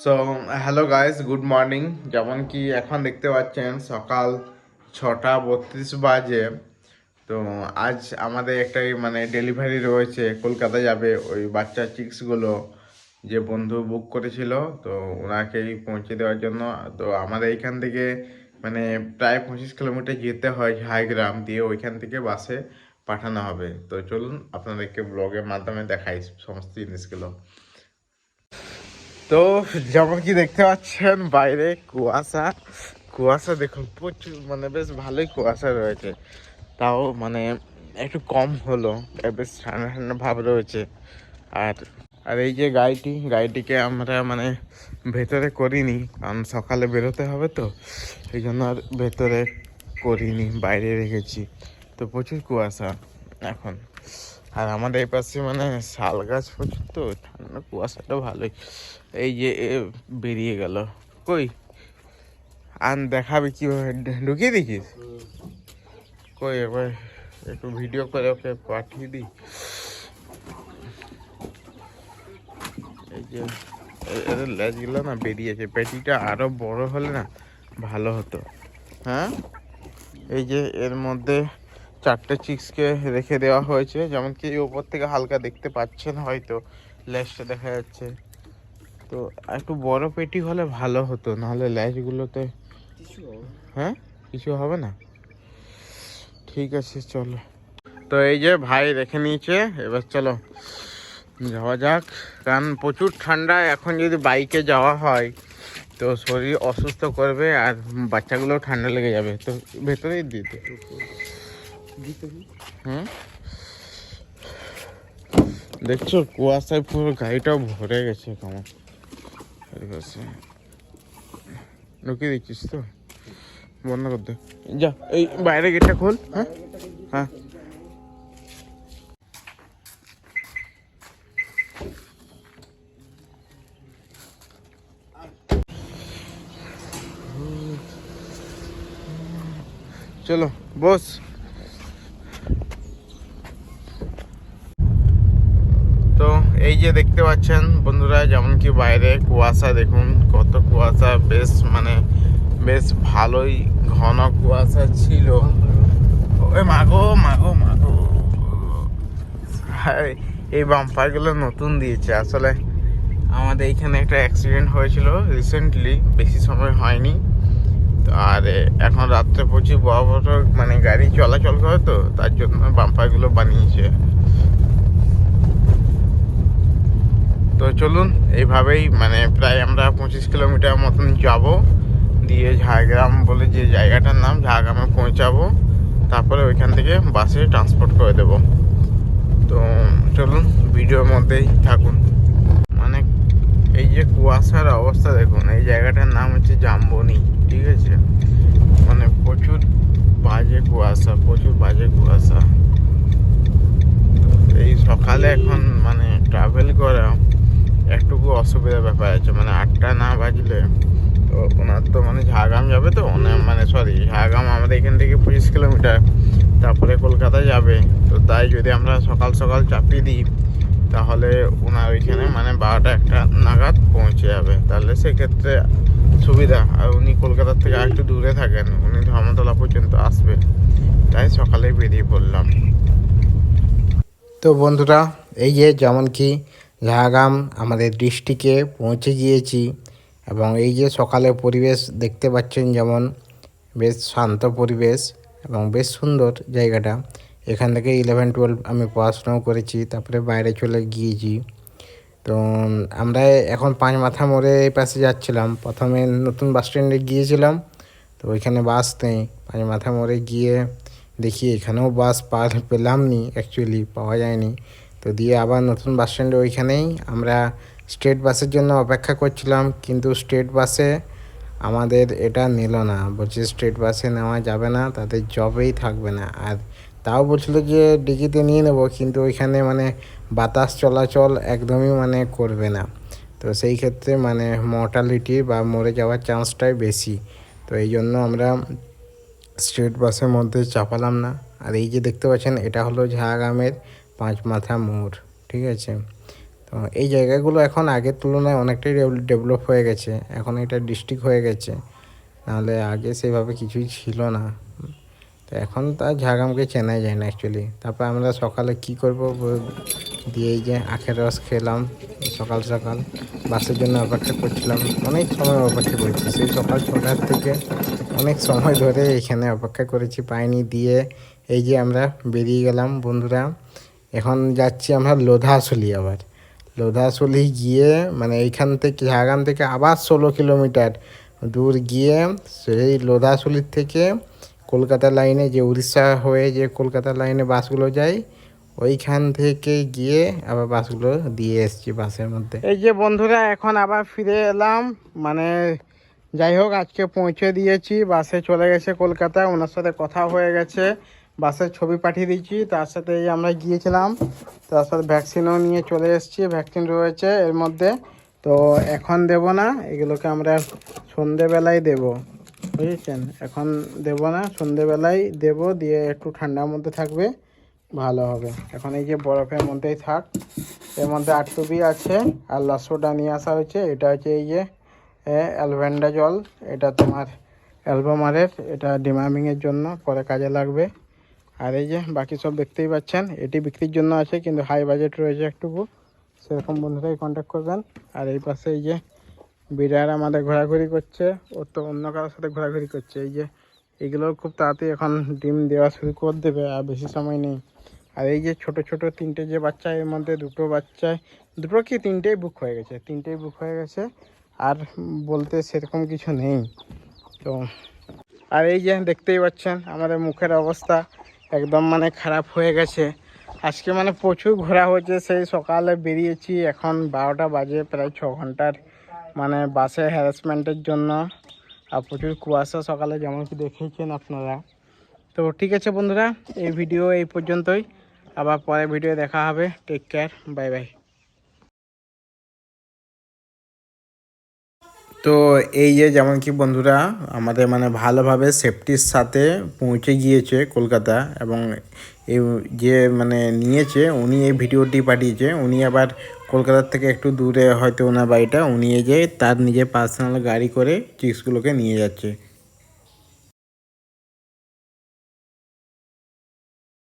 So hello guys good morning যেমন কি এখন দেখতে পাচ্ছেন, সকাল ছটা বত্রিশ বাজে। তো আজ আমাদের একটাই মানে ডেলিভারি রয়েছে, কলকাতা যাবে ওই বাচ্চা চিক্সগুলো যে বন্ধু বুক করেছিল, তো ওনাকেই পৌঁছে দেওয়ার জন্য। তো আমাদের এইখান থেকে মানে প্রায় পঁচিশ কিলোমিটার যেতে হয় ঝাড়গ্রাম, দিয়ে ওইখান থেকে বাসে পাঠানো হবে। তো চলুন আপনাদেরকে ব্লগের মাধ্যমে দেখাই সমস্ত জিনিসগুলো। তো যেমন কি দেখতে পাচ্ছেন, বাইরে কুয়াশা। কুয়াশা দেখুন, প্রচুর মানে বেশ ভালোই কুয়াশা রয়েছে। তাও মানে একটু কম হলো বেশ ঠান্ডা ঠান্ডা ভাব রয়েছে। আর আর এই যে গাড়িটি, গাড়িটিকে আমরা মানে ভেতরে করিনি, কারণ সকালে বেরোতে হবে তো, এই জন্য আর ভেতরে করিনি, বাইরে রেখেছি। তো প্রচুর কুয়াশা এখন। আর আমাদের এই পাশে মানে শাল গাছ প্রচুর তো, ঠান্ডা কুয়াশাটা ভালোই। এই যে বেরিয়ে গেল। কই? আন দেখাবি কীভাবে? ঢুকিয়ে দিছিস কই একবার একটু ভিডিও করে ওকে পাঠিয়ে দিই। এই যে লেজগুলো না, বেরিয়েছে। পেটিটা আরও বড় হলে না ভালো হতো। হ্যাঁ? এই যে এর মধ্যে চারটে চিক্সকে রেখে দেওয়া হয়েছে যেমন কি ওপর থেকে হালকা দেখতে পাচ্ছেন হয়তো লেজটা দেখা যাচ্ছে। তো একটু বড় পেটি হলে ভালো হতো নাহলে ল্যাচগুলোতে হ্যাঁ? কিছু হবে না? ঠিক আছে চলো। তো এই যে ভাই রেখে নিয়েছে এবার চলো যাওয়া যাক। কারণ প্রচুর ঠান্ডা এখন যদি বাইকে যাওয়া হয় তো শরীর অসুস্থ করবে আর বাচ্চাগুলোও ঠান্ডা লেগে যাবে। তো ভেতরেই দিতে হুম দেখছ, কুয়াশায় পুরো গাড়িটাও ভরে গেছে কেমন ঢুকিয়ে দিচ্ছিস তো? বন্ধ কর দে। যা, এই বাইরে গেটটা খোল। হ্যাঁ? হ্যাঁ। চলো, বস তো এই যে দেখতে পাচ্ছেন বন্ধুরা, যেমন কি বাইরে কুয়াশা, দেখুন কত কুয়াশা, বেশ মানে বেশ ভালোই ঘন কুয়াশা ছিল। ওই মাগো মাগো মাগো এই বাম্পারগুলো নতুন দিয়েছে। আসলে আমাদের এইখানে একটা অ্যাক্সিডেন্ট হয়েছিল রিসেন্টলি বেশি সময় হয়নি। আর এখন রাত্রে প্রচুর বড় বড় মানে গাড়ি চলাচল করে তো, তার জন্য বাম্পারগুলো বানিয়েছে। তো চলুন, এইভাবেই মানে প্রায় আমরা পঁচিশ কিলোমিটার মতন যাব। দিয়ে ঝাড়গ্রাম বলে যে জায়গাটার নাম, ঝাড়গ্রামে পৌঁছাবো। তারপরে ওইখান থেকে বাসে ট্রান্সপোর্ট করে দেব। তো চলুন, ভিডিওর মধ্যেই থাকুন। মানে এই যে কুয়াশার অবস্থা, দেখুন, এই জায়গাটার নাম হচ্ছে জাম্বনি, ঠিক আছে? মানে প্রচুর বাজে কুয়াশা, প্রচুর বাজে কুয়াশা। এই সকালে এখন মানে ট্রাভেল করা একটুকু অসুবিধার ব্যাপার আছে মানে আটটা না বাজলে তো ওনার তো মানে ঝাড়গ্রাম যাবে তো মানে সরি ঝাড়গ্রাম আমাদের এখান থেকে পঁচিশ কিলোমিটার, তারপরে কলকাতা যাবে, তো তাই যদি আমরা সকাল সকাল চাপিয়ে দিই, তাহলে ওনার ওইখানে মানে বারোটা একটা নাগাদ পৌঁছে যাবে, তাহলে সেক্ষেত্রে সুবিধা, আর উনি কলকাতার থেকে একটু দূরে থাকেন, উনি ধর্মতলা পর্যন্ত আসবে, তাই সকালে বেরিয়ে পড়লাম। তো বন্ধুরা, এই যে যেমন কি ঝাড়গ্রাম আমাদের ডিস্ট্রিক্টে পৌঁছে গিয়েছি এবং এই যে সকালের পরিবেশ দেখতে পাচ্ছেন যেমন বেশ শান্ত পরিবেশ এবং বেশ সুন্দর জায়গাটা। এখান থেকে ইলেভেন টুয়েলভ আমি পড়াশোনাও করেছি, তারপরে বাইরে চলে গিয়েছি। তো আমরা এখন পাঁচ মাথা মোড়ে এই পাশে যাচ্ছিলাম। প্রথমে নতুন বাস স্ট্যান্ডে গিয়েছিলাম, তো ওইখানে বাস নেই। পাঁচ মাথা মোড়ে গিয়ে দেখি এখানেও বাস পা পেলাম নি অ্যাকচুয়ালি পাওয়া যায়নি। তো দিয়ে আবার নতুন বাস স্ট্যান্ডে ওইখানেই আমরা স্টেট বাসের জন্য অপেক্ষা করছিলাম, কিন্তু স্টেট বাসে আমাদের এটা নিল না। বলছে স্টেট বাসে নেওয়া যাবে না, তাদের জবেই থাকবে না। আর তাও বলছিল যে ডিকিতে নিয়ে নেব, কিন্তু ওইখানে মানে বাতাস চলাচল একদমই মানে করবে না। তো সেই ক্ষেত্রে মানে মর্টালিটি বা মরে যাওয়ার চান্সটাই বেশি। তো এই জন্য আমরা স্ট্রিট বাসের মধ্যে চাপালাম না। আর এই যে দেখতে পাচ্ছেন, এটা হলো ঝাড়গ্রামের পাঁচ মাথা মোড়, ঠিক আছে? তো এই জায়গাগুলো এখন আগের তুলনায় অনেকটাই ডেভেলপ হয়ে গেছে। এখন এটা ডিস্ট্রিক্ট হয়ে গেছে। নাহলে আগে সেভাবে কিছুই ছিল না। তো এখন তার ঝাড়গ্রামকে চেনাই যায় না অ্যাকচুয়ালি তারপর আমরা সকালে কি করব দিয়ে যে আখের রস খেলাম সকাল সকাল। বাসের জন্য অপেক্ষা করছিলাম। অনেক সময় অপেক্ষা করেছি। সেই সকাল ছটার থেকে অনেক সময় ধরে এখানে অপেক্ষা করেছি। পাইনি, দিয়ে এই যে আমরা বেরিয়ে গেলাম বন্ধুরা। এখন যাচ্ছি আমরা লোধাশুলি আবার। লোধাশুলি গিয়ে মানে এইখান থেকে ঝাড়গ্রাম থেকে আবার ষোলো কিলোমিটার দূর গিয়ে সেই লোধাশুলির থেকে কলকাতা লাইনে যে উড়িষ্যা হয়ে যে কলকাতা লাইনে বাসগুলো যায় ওইখান থেকে গিয়ে আবার বাসগুলো দিয়ে এসছি বাসের মধ্যে। এই যে বন্ধুরা, এখন আবার ফিরে এলাম। মানে যাই হোক, আজকে পৌঁছে দিয়েছি। বাসে চলে গেছে কলকাতা, ওনার সাথে কথা হয়ে গেছে। বাসের ছবি পাঠিয়ে দিয়েছি। তার সাথে আমরা গিয়েছিলাম। তার সাথে ভ্যাকসিনও নিয়ে চলে এসেছি। ভ্যাকসিন রয়েছে এর মধ্যে। তো এখন দেব না, এগুলোকে আমরা সন্ধেবেলায় দেব। বুঝেছেন? এখন দেব না, সন্ধেবেলায় দেব, দিয়ে একটু ঠান্ডার মধ্যে থাকবে, ভালো হবে। এখন এই যে বরফের মধ্যেই থাক। এর মধ্যে আটটুবি আছে, আর লসোটা নিয়ে আসা হয়েছে। এটা হচ্ছে এই যে অ্যালভেন্ডা জল এটা তোমার অ্যালবামারের, এটা ডিমামিংয়ের জন্য, পরে কাজে লাগবে। আর এই যে বাকি সব দেখতেই পাচ্ছেন, এটি বিক্রির জন্য আছে, কিন্তু হাই বাজেট রয়েছে একটুকু। সেরকম বন্ধুরাই কন্ট্যাক্ট করবেন। আর এই পাশে এই যে বিড়ার আমাদের ঘোরাঘুরি করছে, ও তো অন্য কারোর সাথে ঘোরাঘুরি করছে। এই যে এগুলো খুব তাড়াতাড়ি এখন ডিম দেওয়া শুরু করে দেবে, আর বেশি সময় নেই। আর এই যে ছোট ছোট তিনটে যে বাচ্চা, এর মধ্যে দুটো বাচ্চায় দুটো কি তিনটেই বুক হয়ে গেছে? তিনটেই বুক হয়ে গেছে, আর বলতে সেরকম কিছু নেই। তো, আর এই যে দেখতেই পাচ্ছেন আমাদের মুখের অবস্থা। একদম মানে খারাপ হয়ে গেছে। আজকে মানে প্রচুর ঘোরা হয়েছে, সেই সকালে বেরিয়েছি, এখন বারোটা বাজে, প্রায় ছ ঘণ্টার মানে বাসে হ্যারাসমেন্টের জন্য। আর প্রচুর কুয়াশা সকালে, যেমন কি দেখেছেন আপনারা। তো ঠিক আছে বন্ধুরা, এই ভিডিও এই পর্যন্তই। আবার পরে ভিডিও দেখা হবে। টেক কেয়ার বাই বাই তো এই যে যেমন কি বন্ধুরা, আমাদের মানে ভালোভাবে সেফটির সাথে পৌঁছে গিয়েছে কলকাতা এবং এই যে মানে নিয়েছে, উনি এই ভিডিওটি পাঠিয়েছে, উনি আবার কলকাতার থেকে একটু দূরে হয়তো ওনার বাড়িটা, উনি যে তার নিজের পার্সোনাল গাড়ি করে চিপসগুলোকে নিয়ে যাচ্ছে।